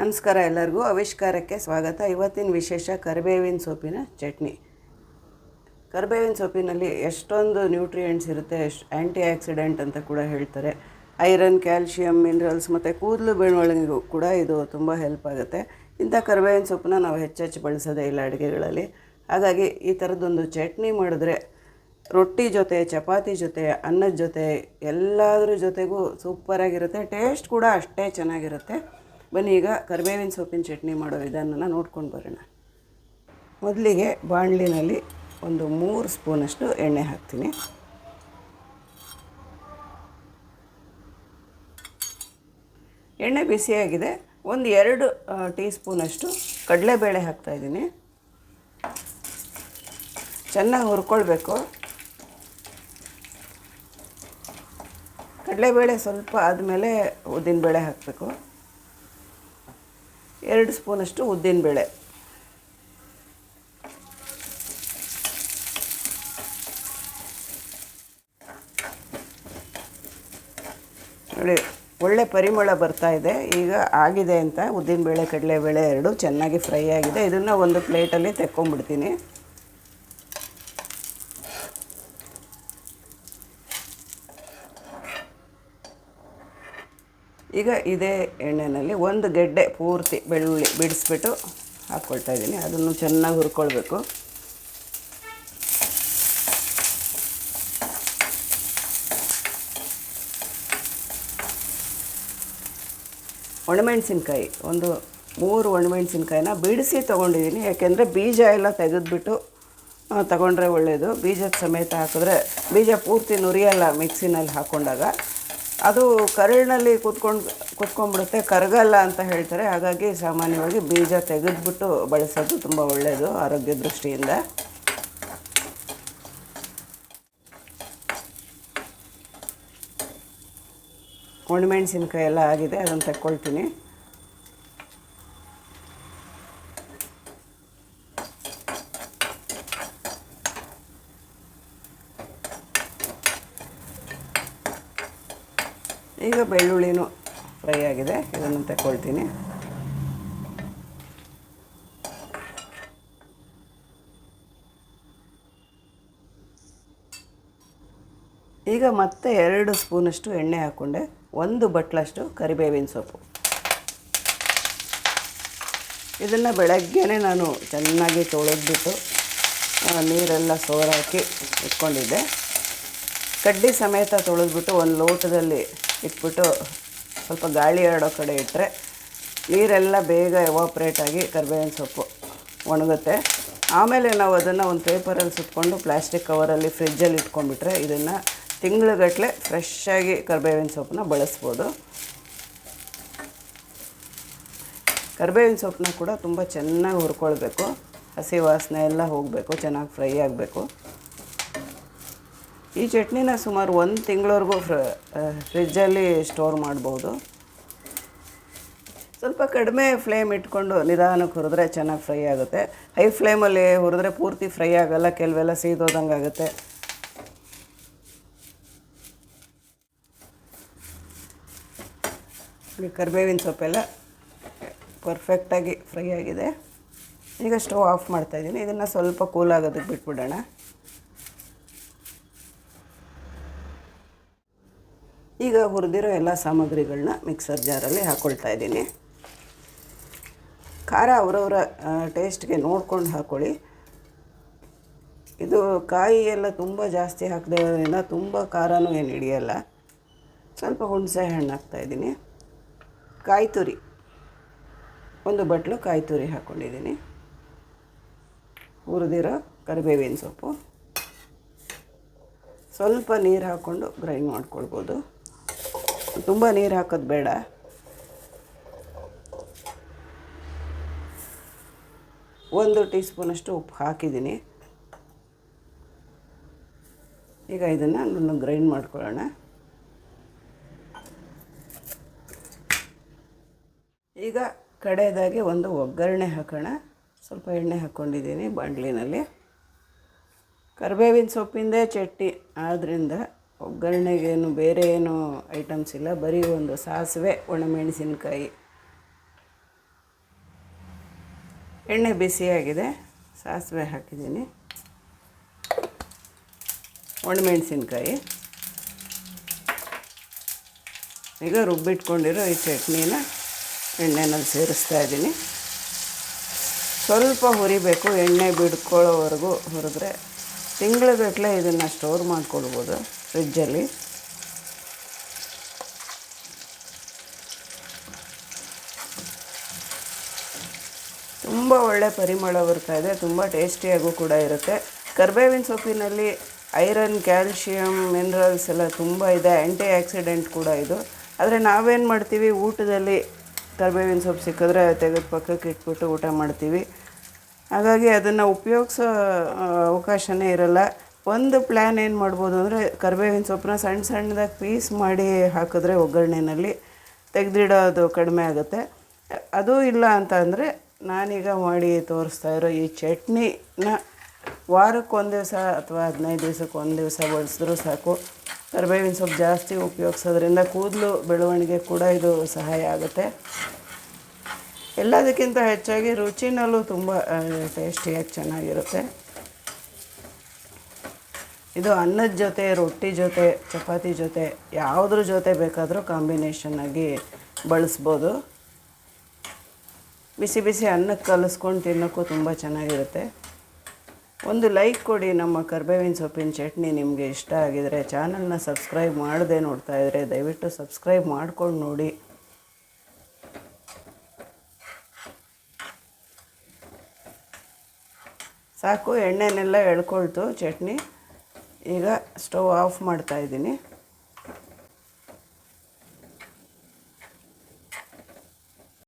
ನಮಸ್ಕಾರ ಎಲ್ಲರಿಗೂ. ಆವಿಷ್ಕಾರಕ್ಕೆ ಸ್ವಾಗತ. ಇವತ್ತಿನ ವಿಶೇಷ ಕರಿಬೇವಿನ ಸೊಪ್ಪಿನ ಚಟ್ನಿ. ಕರಿಬೇವಿನ ಸೊಪ್ಪಿನಲ್ಲಿ ಎಷ್ಟೊಂದು ನ್ಯೂಟ್ರಿಯೆಂಟ್ಸ್ ಇರುತ್ತೆ. ಎಷ್ಟು ಆ್ಯಂಟಿ ಆಕ್ಸಿಡೆಂಟ್ ಅಂತ ಕೂಡ ಹೇಳ್ತಾರೆ. ಐರನ್ ಕ್ಯಾಲ್ಶಿಯಂ ಮಿನರಲ್ಸ್ ಮತ್ತು ಕೂದಲು ಬೆಳವಣಿಗೆಗೂ ಕೂಡ ಇದು ತುಂಬ ಹೆಲ್ಪ್ ಆಗುತ್ತೆ. ಇಂಥ ಕರಿಬೇವಿನ ಸೊಪ್ಪನ್ನ ನಾವು ಹೆಚ್ಚೆಚ್ಚು ಬಳಸೋದೇ ಇಲ್ಲ ಅಡುಗೆಗಳಲ್ಲಿ. ಹಾಗಾಗಿ ಈ ಥರದ್ದೊಂದು ಚಟ್ನಿ ಮಾಡಿದ್ರೆ ರೊಟ್ಟಿ ಜೊತೆ, ಚಪಾತಿ ಜೊತೆ, ಅನ್ನದ ಜೊತೆ, ಎಲ್ಲದ್ರ ಜೊತೆಗೂ ಸೂಪರಾಗಿರುತ್ತೆ. ಟೇಸ್ಟ್ ಕೂಡ ಅಷ್ಟೇ ಚೆನ್ನಾಗಿರುತ್ತೆ. ಬನ್ನಿ ಈಗ ಕರಿಬೇವಿನ ಸೊಪ್ಪಿನ ಚಟ್ನಿ ಮಾಡೋ ವಿಧಾನನ ನೋಡ್ಕೊಂಡು ಬರೋಣ. ಮೊದಲಿಗೆ ಬಾಣಲಿನಲ್ಲಿ ಒಂದು ಮೂರು ಸ್ಪೂನಷ್ಟು ಎಣ್ಣೆ ಹಾಕ್ತೀನಿ. ಎಣ್ಣೆ ಬಿಸಿಯಾಗಿದೆ. ಒಂದು ಎರಡು ಟೀ ಸ್ಪೂನಷ್ಟು ಕಡಲೆಬೇಳೆ ಹಾಕ್ತಾಯಿದ್ದೀನಿ ಚೆನ್ನಾಗಿ ಹುರ್ಕೊಳ್ಬೇಕು. ಕಡಲೆಬೇಳೆ ಸ್ವಲ್ಪ ಆದಮೇಲೆ ಉದ್ದಿನಬೇಳೆ ಹಾಕಬೇಕು. ಎರಡು ಸ್ಪೂನಷ್ಟು ಉದ್ದಿನಬೇಳೆ. ನೋಡಿ, ಒಳ್ಳೆ ಪರಿಮಳ ಬರ್ತಾ ಇದೆ. ಈಗ ಆಗಿದೆ ಅಂತ ಉದ್ದಿನಬೇಳೆ, ಕಡಲೆಬೇಳೆ ಎರಡು ಚೆನ್ನಾಗಿ ಫ್ರೈ ಆಗಿದೆ. ಇದನ್ನು ಒಂದು ಪ್ಲೇಟಲ್ಲಿ ತೆಕ್ಕೊಂಬಿಡ್ತೀನಿ ಈಗ ಇದೇ ಎಣ್ಣೆಯಲ್ಲಿ ಒಂದು ಗೆಡ್ಡೆ ಪೂರ್ತಿ ಬೆಳ್ಳುಳ್ಳಿ ಬಿಡಿಸ್ಬಿಟ್ಟು ಹಾಕ್ಕೊಳ್ತಾ ಇದ್ದೀನಿ. ಅದನ್ನು ಚೆನ್ನಾಗಿ ಹುರ್ಕೊಳ್ಬೇಕು. ಒಣಮೆಣಸಿನ್ಕಾಯಿ, ಒಂದು ಮೂರು ಒಣಮೆಣಸಿನ್ಕಾಯಿನ ಬಿಡಿಸಿ ತೊಗೊಂಡಿದ್ದೀನಿ. ಯಾಕೆಂದರೆ ಬೀಜ ಎಲ್ಲ ತೆಗೆದುಬಿಟ್ಟು ತಗೊಂಡ್ರೆ ಒಳ್ಳೆಯದು ಬೀಜದ ಸಮೇತ ಹಾಕಿದ್ರೆ, ಬೀಜ ಪೂರ್ತಿ ನುರಿಯಲ್ಲ ಮಿಕ್ಸಿನಲ್ಲಿ ಹಾಕ್ಕೊಂಡಾಗ ಅದು ಕರಳಿನಲ್ಲಿ ಕುತ್ಕೊಂಡು, ಕುತ್ಕೊಂಡ್ಬಿಡುತ್ತೆ, ಕರಗಲ್ಲ ಅಂತ ಹೇಳ್ತಾರೆ. ಹಾಗಾಗಿ ಸಾಮಾನ್ಯವಾಗಿ ಬೀಜ ತೆಗೆದುಬಿಟ್ಟು ಬಳಸೋದು ತುಂಬ ಒಳ್ಳೆಯದು ಆರೋಗ್ಯ ದೃಷ್ಟಿಯಿಂದ. ಒಣಮೆಣಸಿನ್ಕಾಯಿ ಎಲ್ಲ ಆಗಿದೆ, ಅದನ್ನು ತಗೊಳ್ತೀನಿ ಈಗ ಬೆಳ್ಳುಳ್ಳಿನೂ ಫ್ರೈ ಆಗಿದೆ. ಇದನ್ನು ತಗೊಳ್ತೀನಿ ಈಗ ಮತ್ತೆ ಎರಡು ಸ್ಪೂನಷ್ಟು ಎಣ್ಣೆ ಹಾಕ್ಕೊಂಡೆ. ಒಂದು ಬಟ್ಲಷ್ಟು ಕರಿಬೇವಿನ ಸೊಪ್ಪು. ಇದನ್ನು ಬೆಳಗ್ಗೆನೇ ನಾನು ಚೆನ್ನಾಗಿ ತೊಳೆದ್ಬಿಟ್ಟು ನೀರೆಲ್ಲ ಸೋರಾಕಿ ಇಟ್ಕೊಂಡಿದ್ದೆ. ಕಡ್ಡಿ ಸಮೇತ ತೊಳೆದ್ಬಿಟ್ಟು ಒಂದು ಲೋಟದಲ್ಲಿ ಇಟ್ಬಿಟ್ಟು ಸ್ವಲ್ಪ ಗಾಳಿ ಆಡೋ ಕಡೆ ಇಟ್ಟರೆ ನೀರೆಲ್ಲ ಬೇಗ ಎವಾಪ್ರೇಟ್ ಆಗಿ ಕರಿಬೇವಿನ ಸೊಪ್ಪು ಒಣಗುತ್ತೆ. ಆಮೇಲೆ ನಾವು ಅದನ್ನು ಒಂದು ಪೇಪರಲ್ಲಿ ಸುತ್ಕೊಂಡು ಪ್ಲಾಸ್ಟಿಕ್ ಕವರಲ್ಲಿ ಫ್ರಿಜ್ಜಲ್ಲಿ ಇಟ್ಕೊಂಡ್ಬಿಟ್ರೆ ಇದನ್ನು ತಿಂಗಳುಗಟ್ಟಲೆ ಫ್ರೆಶ್ಶಾಗಿ ಕರ್ಬೇವಿನ ಸೊಪ್ಪನ್ನ ಬಳಸ್ಬೋದು. ಕರಿಬೇವಿನ ಸೊಪ್ಪನ್ನ ಕೂಡ ತುಂಬ ಚೆನ್ನಾಗಿ ಹುರ್ಕೊಳ್ಬೇಕು. ಹಸಿ ವಾಸನೆ ಎಲ್ಲ ಹೋಗಬೇಕು, ಚೆನ್ನಾಗಿ ಫ್ರೈ ಆಗಬೇಕು. ಈ ಚಟ್ನಿನ ಸುಮಾರು ಒಂದು ತಿಂಗಳವರೆಗೂ ಫ್ರ ಫ್ರಿಜ್ಜಲ್ಲಿ ಸ್ಟೋರ್ ಮಾಡ್ಬೋದು. ಸ್ವಲ್ಪ ಕಡಿಮೆ ಫ್ಲೇಮ್ ಇಟ್ಕೊಂಡು ನಿಧಾನಕ್ಕೆ ಹುರಿದ್ರೆ ಚೆನ್ನಾಗಿ ಫ್ರೈ ಆಗುತ್ತೆ. ಹೈ ಫ್ಲೇಮಲ್ಲಿ ಹುರಿದ್ರೆ ಪೂರ್ತಿ ಫ್ರೈ ಆಗೋಲ್ಲ, ಕೆಲವೆಲ್ಲ ಸೀದೋದಂಗೆ ಆಗುತ್ತೆ. ಕರಿಬೇವಿನ ಸೊಪ್ಪೆಲ್ಲ ಪರ್ಫೆಕ್ಟಾಗಿ ಫ್ರೈ ಆಗಿದೆ. ಈಗ ಸ್ಟವ್ ಆಫ್ ಮಾಡ್ತಾಯಿದ್ದೀನಿ ಇದನ್ನು ಸ್ವಲ್ಪ ಕೂಲ್ ಆಗೋದಕ್ಕೆ ಬಿಟ್ಬಿಡೋಣ. ಈಗ ಹುರಿದಿರೋ ಎಲ್ಲ ಸಾಮಗ್ರಿಗಳನ್ನ ಮಿಕ್ಸರ್ ಜಾರಲ್ಲಿ ಹಾಕ್ಕೊಳ್ತಾ ಇದ್ದೀನಿ. ಖಾರ ಅವರವರ ಟೇಸ್ಟ್ಗೆ ನೋಡ್ಕೊಂಡು ಹಾಕ್ಕೊಳ್ಳಿ ಇದು ಕಾಯಿ ಎಲ್ಲ ತುಂಬ ಜಾಸ್ತಿ ಹಾಕದಿರೋದ್ರಿಂದ ತುಂಬ ಖಾರನೂ ಏನು ಹಿಡಿಯಲ್ಲ. ಸ್ವಲ್ಪ ಹುಣಸೆ ಹಣ್ಣು ಹಾಕ್ತಾಯಿದ್ದೀನಿ ಕಾಯಿ ತುರಿ. ಒಂದು ಬಟ್ಲು ಕಾಯಿ ತುರಿ ಹಾಕ್ಕೊಂಡಿದ್ದೀನಿ ಹುರಿದಿರೋ ಕರಿಬೇವಿನ ಸೊಪ್ಪು. ಸ್ವಲ್ಪ ನೀರು ಹಾಕ್ಕೊಂಡು ಗ್ರೈಂಡ್ ಮಾಡ್ಕೊಳ್ಬೋದು. ತುಂಬ ನೀರು ಹಾಕೋದು ಬೇಡ. ಒಂದು ಟೀ ಸ್ಪೂನಷ್ಟು ಉಪ್ಪು ಹಾಕಿದ್ದೀನಿ. ಈಗ ಇದನ್ನು ಗ್ರೈಂಡ್ ಮಾಡ್ಕೊಳ್ಳೋಣ. ಈಗ ಕಡೆಯದಾಗಿ ಒಂದು ಒಗ್ಗರಣೆ ಹಾಕೋಣ. ಸ್ವಲ್ಪ ಎಣ್ಣೆ ಹಾಕ್ಕೊಂಡಿದ್ದೀನಿ ಬಾಂಡ್ಲಿನಲ್ಲಿ ಕರಿಬೇವಿನ ಸೊಪ್ಪಿಂದೇ ಚಟ್ನಿ ಆದ್ದರಿಂದ ಒಗ್ಗರಣೆಗೇನು ಬೇರೆ ಏನು ಐಟಮ್ಸ್ ಇಲ್ಲ, ಬರೀ ಒಂದು ಸಾಸಿವೆ, ಒಣಮೆಣಸಿನಕಾಯಿ. ಎಣ್ಣೆ ಬಿಸಿಯಾಗಿದೆ, ಸಾಸಿವೆ ಹಾಕಿದ್ದೀನಿ. ಒಣಮೆಣಸಿನ್ಕಾಯಿ. ಈಗ ರುಬ್ಬಿಟ್ಕೊಂಡಿರೋ ಈ ಚಟ್ನಿನ ಎಣ್ಣೆನಲ್ಲಿ ಸೇರಿಸ್ತಾ ಇದ್ದೀನಿ. ಸ್ವಲ್ಪ ಹುರಿಬೇಕು, ಎಣ್ಣೆ ಬಿಡ್ಕೊಳ್ಳೋವರೆಗೂ ಹುರಿದ್ರೆ ತಿಂಗಳುಗಟ್ಟಲೆ ಇದನ್ನು ಸ್ಟೋರ್ ಮಾಡ್ಕೊಳ್ಬೋದು. ಫ್ರಿಜ್ಜಲ್ಲಿ ತುಂಬ ಒಳ್ಳೆ ಪರಿಮಳ ಬರ್ತಾ ಇದೆ, ತುಂಬ ಟೇಸ್ಟಿಯಾಗೂ ಕೂಡ ಇರುತ್ತೆ. ಕರ್ಬೇವಿನ ಸೊಪ್ಪಿನಲ್ಲಿ ಐರನ್, ಕ್ಯಾಲ್ಶಿಯಂ, ಮಿನರಲ್ಸ್ ಎಲ್ಲ ತುಂಬ ಇದೆ ಆ್ಯಂಟಿ ಆಕ್ಸಿಡೆಂಟ್ ಕೂಡ ಇದು. ಆದರೆ ನಾವೇನು ಮಾಡ್ತೀವಿ, ಊಟದಲ್ಲಿ ಕರ್ಬೇವಿನ ಸೊಪ್ಪು ಸಿಕ್ಕಿದ್ರೆ ತೆಗೆದು ಪಕ್ಕಕ್ಕೆ ಇಟ್ಬಿಟ್ಟು ಊಟ ಮಾಡ್ತೀವಿ. ಹಾಗಾಗಿ ಅದನ್ನು ಉಪಯೋಗಿಸೋ ಅವಕಾಶವೇ ಇರಲ್ಲ. ಒಂದು ಪ್ಲ್ಯಾನ್ ಏನು ಮಾಡ್ಬೋದು ಅಂದರೆ ಕರಿಬೇವಿನ ಸೊಪ್ಪನ್ನ ಸಣ್ಣ ಸಣ್ಣದಾಗಿ ಪೀಸ್ ಮಾಡಿ ಹಾಕಿದ್ರೆ ಒಗ್ಗರಣೆನಲ್ಲಿ ತೆಗೆದಿಡೋದು ಕಡಿಮೆ ಆಗುತ್ತೆ. ಅದು ಇಲ್ಲ ಅಂತ ಅಂದರೆ ನಾನೀಗ ಮಾಡಿ ತೋರಿಸ್ತಾ ಇರೋ ಈ ಚಟ್ನಿನ ವಾರಕ್ಕೆ ಒಂದು ದಿವಸ ಅಥವಾ ಹದಿನೈದು ದಿವಸಕ್ಕೆ ಒಂದು ದಿವಸ ಬಳಸಿದ್ರೂ ಸಾಕು. ಕರಿಬೇವಿನ ಸೊಪ್ಪು ಜಾಸ್ತಿ ಉಪಯೋಗಿಸೋದ್ರಿಂದ ಕೂದಲು ಬೆಳವಣಿಗೆ ಕೂಡ ಇದು ಸಹಾಯ ಆಗುತ್ತೆ. ಎಲ್ಲದಕ್ಕಿಂತ ಹೆಚ್ಚಾಗಿ ರುಚಿನಲ್ಲೂ ತುಂಬ ಟೇಸ್ಟಿಯಾಗಿ ಚೆನ್ನಾಗಿರುತ್ತೆ. ಇದು ಅನ್ನದ ಜೊತೆ, ರೊಟ್ಟಿ ಜೊತೆ, ಚಪಾತಿ ಜೊತೆ ಯಾವುದ್ರ ಜೊತೆ ಬೇಕಾದರೂ ಕಾಂಬಿನೇಷನ್ ಆಗಿ ಬಳಸ್ಬೋದು. ಬಿಸಿ ಬಿಸಿ ಅನ್ನಕ್ಕೆ ಕಲಿಸ್ಕೊಂಡು ತಿನ್ನೋಕ್ಕೂ ತುಂಬ ಚೆನ್ನಾಗಿರುತ್ತೆ. ಒಂದು ಲೈಕ್ ಕೊಡಿ ನಮ್ಮ ಕರ್ಬೇವಿನ ಸೊಪ್ಪಿನ ಚಟ್ನಿ ನಿಮಗೆ ಇಷ್ಟ ಆಗಿದರೆ ಚಾನಲ್ನ ಸಬ್ಸ್ಕ್ರೈಬ್ ಮಾಡದೆ ನೋಡ್ತಾ ಇದ್ದರೆ ದಯವಿಟ್ಟು ಸಬ್ಸ್ಕ್ರೈಬ್ ಮಾಡ್ಕೊಂಡು ನೋಡಿ. ಸಾಕು, ಎಣ್ಣೆನೆಲ್ಲ ಎಳ್ಕೊಳ್ತು ಚಟ್ನಿ. ಈಗ ಸ್ಟವ್ ಆಫ್ ಮಾಡ್ತಾ ಇದ್ದೀನಿ.